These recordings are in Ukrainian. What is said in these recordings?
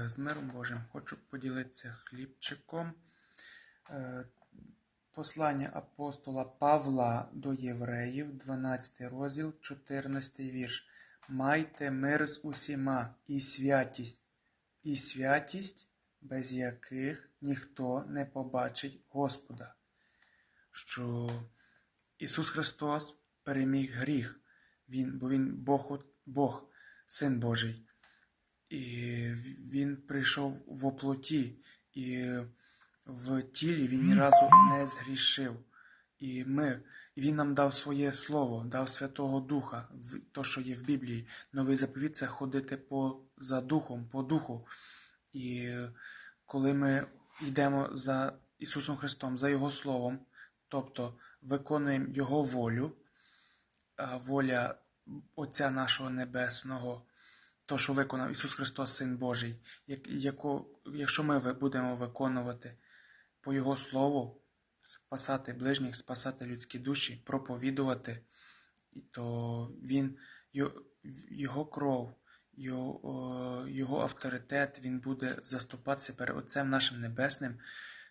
Е, З миром Божим хочу поділитися хлібчиком. Е, Послання апостола Павла до Євреїв, 12 розділ, 14 вірш. Майте мир з усіма і святість, і святість, без яких ніхто не побачить Господа. Що Ісус Христос переміг гріх, він, бо Він Бог, Бог, Син Божий. І він прийшов в оплоті, і в тілі він ні разу не згрішив. І ми, він нам дав своє слово, дав Святого Духа, то, що є в Біблії. Новий заповіт це ходити по, за духом, по духу. І коли ми йдемо за Ісусом Христом, за Його Словом, тобто виконуємо Його волю, воля Отця нашого Небесного, то, що виконав Ісус Христос, Син Божий, як, яко, якщо ми будемо виконувати по Його Слову, спасати ближніх, спасати людські душі, проповідувати, то Він, Його кров, його, його авторитет, Він буде заступатися перед Отцем нашим Небесним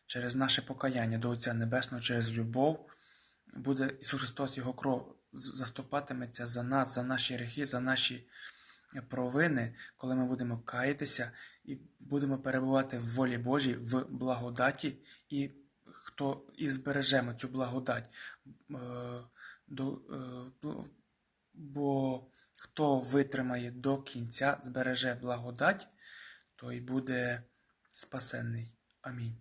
через наше покаяння до Отця Небесного, через любов. Буде Ісус Христос, Його кров заступатиметься за нас, за наші гріхи, за наші провини, коли ми будемо каятися і будемо перебувати в волі Божій, в благодаті, і хто і збережемо цю благодать. Е, е, Бо хто витримає до кінця, збереже благодать, той буде спасенний. Амінь.